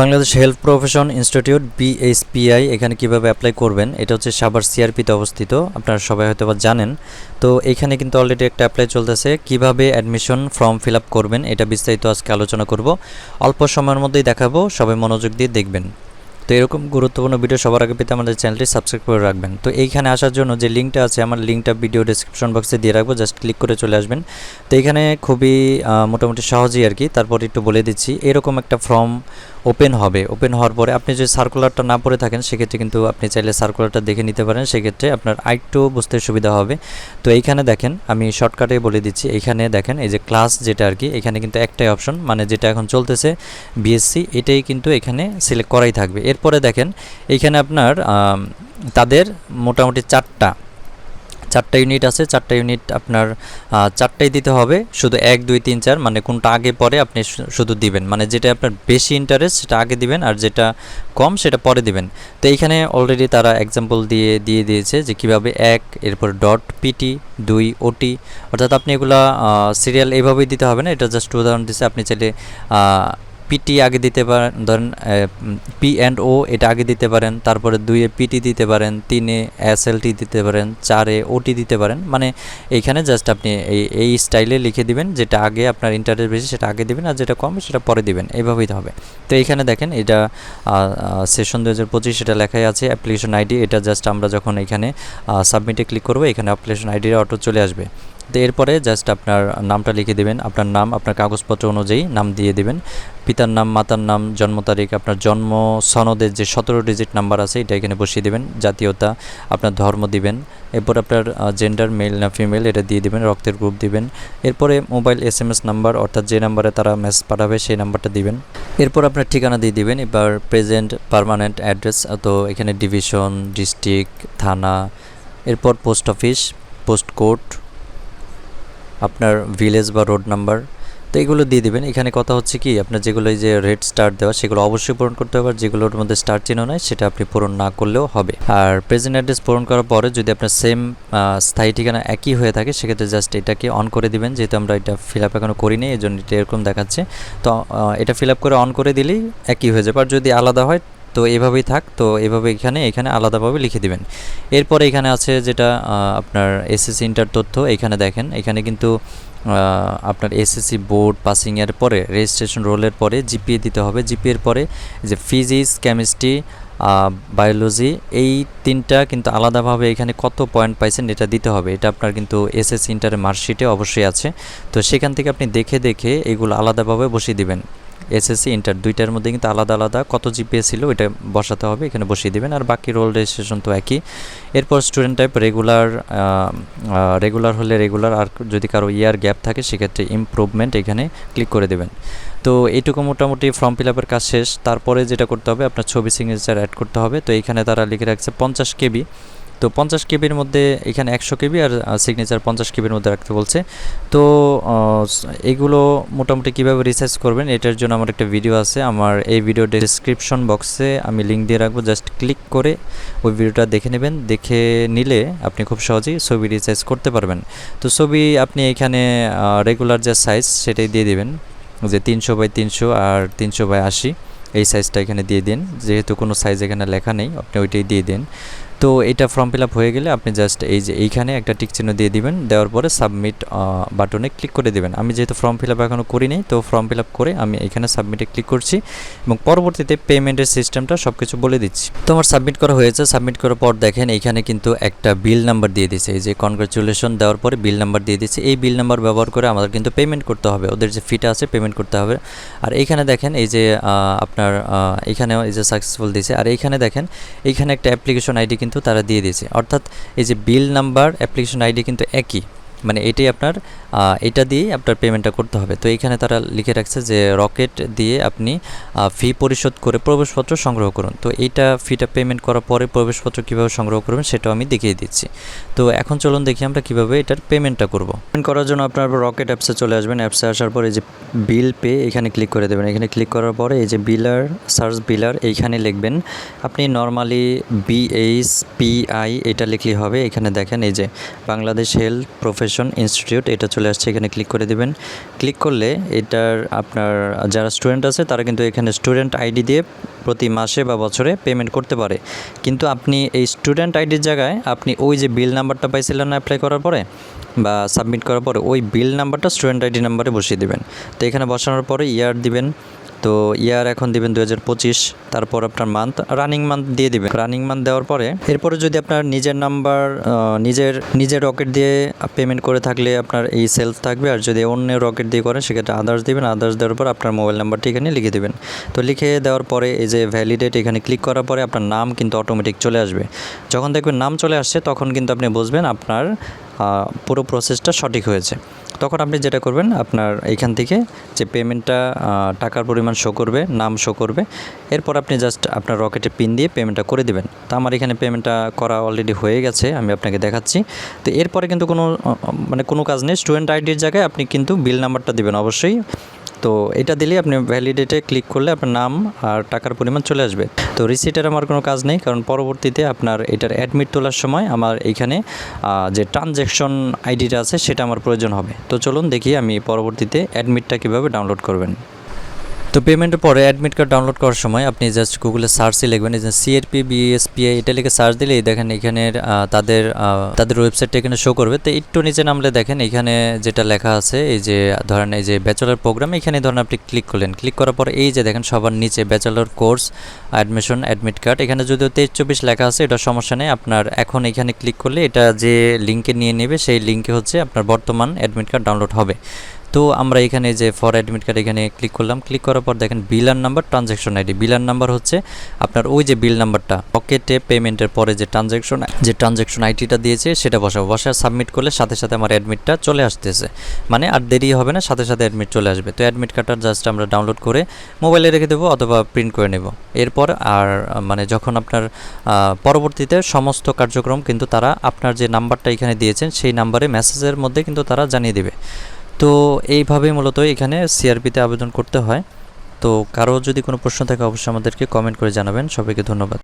Bangladesh health profession institute BSPI এখানে কীভাবে apply করবেন, এটা হচ্ছে সাবার সিআরপিতে অবস্থিত, আপনারা সবাই হয়তো বা জানেন। তো এখানে কিন্তু অলরেডি একটা অ্যাপ্লাই চলতেছে, কীভাবে অ্যাডমিশন ফর্ম ফিল করবেন, এটা বিস্তারিত আজকে আলোচনা করব। অল্প সময়ের মধ্যেই দেখাবো, সবাই মনোযোগ দিয়ে দেখবেন। তো এরকম গুরুত্বপূর্ণ ভিডিও সবার আগে পেতে আমাদের চ্যানেলটি সাবস্ক্রাইব করে রাখবেন। তো এইখানে আসার জন্য যে লিঙ্কটা আছে, আমার লিঙ্কটা ভিডিও ডিসক্রিপশন বক্সে দিয়ে রাখব জাস্ট ক্লিক করে চলে আসবেন। তো এখানে খুবই মোটামুটি সহজেই আর কি, তারপর একটু বলে দিচ্ছি। এরকম একটা ফর্ম ওপেন হবে। ওপেন হওয়ার পরে আপনি যদি সার্কুলারটা না পড়ে থাকেন, সেক্ষেত্রে কিন্তু আপনি চাইলে সার্কুলারটা দেখে নিতে পারেন। সেক্ষেত্রে আপনার আরেকটু বুঝতে সুবিধা হবে। তো এইখানে দেখেন, আমি শর্টকাটে বলে দিচ্ছি। এইখানে দেখেন, এই যে ক্লাস যেটা আর কি, এখানে কিন্তু একটাই অপশন মানে যেটা এখন চলতেছে বিএসসি এটাই কিন্তু এখানে সিলেক্ট করাই থাকবে। এরপরে দেখেন, এইখানে আপনার তাদের মোটামুটি চারটা চারটা ইউনিট আছে, চারটা ইউনিট আপনার চারটাই দিতে হবে, শুধু এক, দুই, তিন, চার মানে কোনটা আগে পরে আপনি শুধু দিবেন মানে যেটা আপনার বেশি ইন্টারেস্ট সেটা আগে দিবেন আর যেটা কম সেটা পরে দিবেন। তো এইখানে অলরেডি তারা এক্সাম্পল দিয়ে দিয়ে দিয়েছে যে কীভাবে এক, এরপর ডট পিটি দুই ওটি অর্থাৎ আপনি এগুলা সিরিয়াল এইভাবেই দিতে হবে না, এটা জাস্ট উদাহরণ দিচ্ছে আপনি চাইলে পিটি আগে দিতে পারেন, ধরেন পি অ্যান্ড ও এটা আগে দিতে পারেন, তারপরে দুইয়ে পিটি দিতে পারেন, তিনে এস এল টি দিতে পারেন, চারে ওটি দিতে পারেন। মানে এইখানে জাস্ট আপনি এই এই স্টাইলে লিখে দিবেন, যেটা আগে আপনার ইন্টারেস্ট বেশি সেটা আগে দিবেন আর যেটা কম সেটা পরে দিবেন। এইভাবেই হবে। তো এইখানে দেখেন এটা সেশন দু হাজার পঁচিশ এটা লেখাই আছে অ্যাপ্লিকেশন আইডি এটা জাস্ট আমরা যখন এখানে সাবমিটে ক্লিক করব, এখানে অ্যাপ্লিকেশন আইডির অটো চলে আসবে। তো এরপরে জাস্ট আপনার নামটা লিখে দেবেন, আপনার নাম, আপনার কাগজপত্র অনুযায়ী নাম দিয়ে দিবেন। পিতার নাম, মাতার নাম, জন্ম তারিখ, আপনার জন্ম সনদের যে সতেরো ডিজিট নাম্বার আছে, এটা এখানে বসিয়ে দেবেন, জাতীয়তা, আপনার ধর্ম দিবেন। এরপর আপনার জেন্ডার মেল না ফিমেল এটা দিয়ে দিবেন, রক্তের গ্রুপ দিবেন। এরপরে mobile S M S number অর্থাৎ যে নাম্বারে তারা মেসেজ পাঠাবে, সেই নাম্বারটা দিবেন। এরপর আপনার ঠিকানা দিয়ে দিবেন, এবার প্রেজেন্ট পার্মানেন্ট অ্যাড্রেস তো এখানে ডিভিশন ডিস্ট্রিক্ট থানা, এরপর পোস্ট অফিস পোস্ট কোড আপনার ভিলেজ বা রোড নাম্বার তো এগুলো দিয়ে দিবেন। এখানে কথা হচ্ছে কি, আপনার যেগুলো এই যে রেড স্টার দেওয়া, সেগুলো অবশ্যই পূরণ করতে হবে। আর যেগুলোর মধ্যে স্টার চিহ্ন নাই, সেটা আপনি পূরণ না করলেও হবে। আর প্রেজেন্ট অ্যাড্রেস পূরণ করার পরে যদি আপনার সেম স্থায়ী ঠিকানা একই হয়ে থাকে, সেক্ষেত্রে জাস্ট এটাকে অন করে দিবেন। যেহেতু আমরা এটা ফিল আপ এখনও করিনি এই জন্য এটা এরকম দেখাচ্ছে। তো এটা ফিল আপ করে অন করে দিলেই একই হয়ে যাবে। আর যদি আলাদা হয় তো এভাবেই থাক, তো এভাবে এখানে এখানে আলাদাভাবে লিখে দিবেন। এরপরে এখানে আছে যেটা আপনার এসএসসি ইন্টার তথ্য, এখানে দেখেন, এখানে কিন্তু আপনার এসএসসি বোর্ড পাসিংয়ের পরে রেজিস্ট্রেশন রোলের পরে জিপিএ দিতে হবে। জিপিএর পরে যে ফিজিক্স কেমিস্ট্রি বায়োলজি এই তিনটা কিন্তু আলাদাভাবে এখানে কত পয়েন্ট পাইছেন এটা দিতে হবে। এটা আপনার কিন্তু এসএসসি ইন্টারের মার্কশিটে অবশ্যই আছে। তো সেখান থেকে আপনি দেখে দেখে এগুলো আলাদাভাবে বসিয়ে দিবেন। এসএসসি ইন্টার দুইটার মধ্যে কিন্তু আলাদা আলাদা কত জিপিএ ছিল এটা বসাতে হবে, এখানে বসিয়ে দিবেন। আর বাকি রোল রেজিস্ট্রেশন তো একই। এরপর স্টুডেন্ট টাইপ রেগুলার রেগুলার হলে রেগুলার আর যদি কারও ইয়ার গ্যাপ থাকে, সেক্ষেত্রে ইমপ্রুভমেন্ট এখানে ক্লিক করে দেবেন। তো এইটুকু মোটামুটি ফর্ম ফিল আপের কাজ শেষ। তারপরে যেটা করতে হবে, আপনার ছবি সিগনেচার অ্যাড করতে হবে। তো এইখানে তারা লিখে রাখছে পঞ্চাশ কেবি। তো পঞ্চাশ কেবির মধ্যে এখানে একশো কেবি আর সিগনেচার পঞ্চাশ কেবির মধ্যে রাখতে বলছে। তো এগুলো মোটামুটি কীভাবে রিসার্চ করবেন এটার জন্য আমার একটা ভিডিও আছে। আমার এই ভিডিও ডিসক্রিপশন বক্সে আমি লিঙ্ক দিয়ে রাখব। জাস্ট ক্লিক করে ওই ভিডিওটা দেখে নেবেন। দেখে নিলে আপনি খুব সহজেই ছবি রিসার্চ করতে পারবেন। তো ছবি আপনি এখানে রেগুলার যে সাইজ সেটাই দিয়ে দিবেন। যে তিনশো বাই তিনশো আর তিনশো বাই আশি, এই সাইজটা এখানে দিয়ে দিন। যেহেতু কোনো সাইজ এখানে লেখা নেই, আপনি ওইটাই দিয়ে দিন। তো এটা ফর্ম ফিল আপ হয়ে গেলে আপনি জাস্ট এই যে এইখানে একটা টিক চিহ্ন দিয়ে দিবেন। দেওয়ার পরে সাবমিট বাটনে ক্লিক করে দিবেন। আমি যেহেতু ফর্ম ফিল আপ এখনও করিনি, তো ফর্ম ফিল আপ করে আমি এখানে সাবমিটে ক্লিক করছি এবং পরবর্তীতে পেমেন্টের সিস্টেমটা সব কিছু বলে দিচ্ছি। তো আমার সাবমিট করা হয়েছে। সাবমিট করার পর দেখেন এইখানে কিন্তু একটা বিল নাম্বার দিয়ে দিয়েছে এই যে কনগ্রাচুলেশন দেওয়ার পরে বিল নাম্বার দিয়ে দিচ্ছে। এই বিল নাম্বার ব্যবহার করে আমাদের কিন্তু পেমেন্ট করতে হবে। ওদের যে ফিটা আছে পেমেন্ট করতে হবে। আর এইখানে দেখেন এই যে আপনার এখানেও এই যে সাকসেসফুল দিয়েছে আর এইখানে দেখেন এইখানে একটা অ্যাপ্লিকেশন আইডি কিন্তু তারা দিয়ে দিয়েছে। অর্থাৎ এই যে বিল নাম্বার অ্যাপ্লিকেশন আইডি কিন্তু একই। মানে এটাই আপনার এটা দিয়েই আপনার পেমেন্টটা করতে হবে। তো এইখানে তারা লিখে রাখছে যে রকেট দিয়ে আপনি ফি পরিশোধ করে প্রবেশপত্র সংগ্রহ করুন। তো এইটা ফিটা পেমেন্ট করার পরে প্রবেশপত্র কীভাবে সংগ্রহ করবেন সেটাও আমি দেখিয়ে দিচ্ছি। তো এখন চলুন দেখি আমরা কীভাবে এটার পেমেন্টটা করব। পেমেন্ট করার জন্য আপনার রকেট অ্যাপসে চলে আসবেন। অ্যাপসে আসার পরে এই যে বিল পে এখানে ক্লিক করে দেবেন। এখানে ক্লিক করার পরে এই যে বিলার সার্চ বিলার এইখানে লিখবেন, আপনি নর্মালি বিএইচ পিআই এটা লিখলেই হবে। এখানে দেখেন এই যে বাংলাদেশ হেলথ প্রফেশন ইনস্টিটিউট এটা চলে আসছে, এখানে ক্লিক করে দেবেন। ক্লিক করলে এটার আপনার যারা স্টুডেন্ট আছে, তারা কিন্তু এখানে স্টুডেন্ট আইডি দিয়ে প্রতি মাসে বা বছরে পেমেন্ট করতে পারে। কিন্তু আপনি এই স্টুডেন্ট আইডির জায়গায় আপনি ওই যে বিল নাম্বারটা পাইছিলেন না অ্যাপ্লাই করার পরে বা সাবমিট করার পরে, ওই বিল নাম্বারটা স্টুডেন্ট আইডি নাম্বারে বসিয়ে দিবেন। তো এখানে বসানোর পরে ইয়ার দিবেন। তো ইয়ার এখন দিবেন দু হাজার পঁচিশ, তারপর আপনার মান্থ রানিং মান্থ দিয়ে দিবেন। রানিং মান্থ দেওয়ার পরে, এরপরে যদি আপনার নিজের নাম্বার নিজের নিজের রকেট দিয়ে পেমেন্ট করে থাকলে আপনার এই সেলফ থাকবে। আর যদি অন্য রকেট দিয়ে করেন, সেক্ষেত্রে আদার্স দিবেন। আদার্স দেওয়ার পর আপনার মোবাইল নাম্বারটি এখানে লিখে দেবেন। তো লিখে দেওয়ার পরে এই যে ভ্যালিডেট এখানে ক্লিক করার পরে আপনার নাম কিন্তু অটোমেটিক চলে আসবে। যখন দেখবেন নাম চলে আসছে, তখন কিন্তু আপনি বুঝবেন আপনার পুরো প্রসেসটা সঠিক হয়েছে। তখন আপনি যেটা করবেন, আপনার এইখান থেকে যে পেমেন্টটা টাকার পরিমাণ শো করবে, নাম শো করবে, এরপর আপনি জাস্ট আপনার রকেটে পিন দিয়ে পেমেন্টটা করে দিবেন। তো আমার এখানে পেমেন্টটা করা অলরেডি হয়ে গেছে, আমি আপনাকে দেখাচ্ছি। তো এরপরে কিন্তু কোনো মানে কোনো কাজ নেই স্টুডেন্ট আইডির জায়গায় আপনি কিন্তু বিল নাম্বারটা দিবেন। অবশ্যই তো এটা দিলেই আপনি ভ্যালিডেটে ক্লিক করলে আপনার নাম আর টাকার পরিমাণ চলে আসবে। তো রিসিটের আমার কোনো কাজ নেই, কারণ পরবর্তীতে আপনার এটার অ্যাডমিট তোলার সময় আমার এইখানে যে ট্রানজ্যাকশন আইডিটা আছে সেটা আমার প্রয়োজন হবে। তো চলুন দেখি আমি পরবর্তীতে অ্যাডমিটটা কীভাবে ডাউনলোড করবেন। তো পেমেন্টের পরে অ্যাডমিট কার্ড ডাউনলোড করার সময় আপনি জাস্ট গুগলে সার্চই লিখবেন, এই যে সিআরপি বিএসপিআই এটা লিখে সার্চ দিলেই দেখেন এখানে তাদের তাদের ওয়েবসাইটটা এখানে শো করবে। তো একটু নিচে নামলে দেখেন এখানে যেটা লেখা আছে, এই যে ধরেন এই যে ব্যাচেলার প্রোগ্রাম এখানে ধরেন আপনি ক্লিক করলেন। ক্লিক করার পরে এই যে দেখেন সবার নিচে bachelor course admission admit card এখানে যদিও তেইশ চব্বিশ লেখা আছে, এটা সমস্যা নেই। আপনার এখন এখানে ক্লিক করলে এটা যে লিঙ্কে নিয়ে নেবে, সেই লিঙ্কে হচ্ছে আপনার বর্তমান অ্যাডমিট কার্ড ডাউনলোড হবে। তো আমরা এখানে যে ফর অ্যাডমিট কার্ড এখানে ক্লিক করলাম ক্লিক করার পর দেখেন biller number transaction ID biller number হচ্ছে আপনার ওই যে বিল নাম্বারটা পকেটে পেমেন্টের পরে যে ট্রানজ্যাকশন যে ট্রানজ্যাকশন আইডিটা দিয়েছে সেটা বসাবো। বসা সাবমিট করলে সাথে সাথে আমার অ্যাডমিটটা চলে আসতেছে। মানে আর দেরি হবে না, সাথে সাথে অ্যাডমিট চলে আসবে। তো অ্যাডমিট কার্ডটা জাস্ট আমরা ডাউনলোড করে মোবাইলে রেখে দেবো অথবা প্রিন্ট করে নেব। এরপর আর মানে যখন আপনার পরবর্তীতে সমস্ত কার্যক্রম কিন্তু তারা আপনার যে নাম্বারটা এখানে দিয়েছেন, সেই নাম্বারে মেসেজের মধ্যে কিন্তু তারা জানিয়ে দেবে। তো এইভাবে মূলত এখানে সিআরপিতে আবেদন করতে হয়। তো কারও যদি কোনো প্রশ্ন থাকে, অবশ্যই আমাদেরকে কমেন্ট করে জানাবেন। সবাইকে ধন্যবাদ।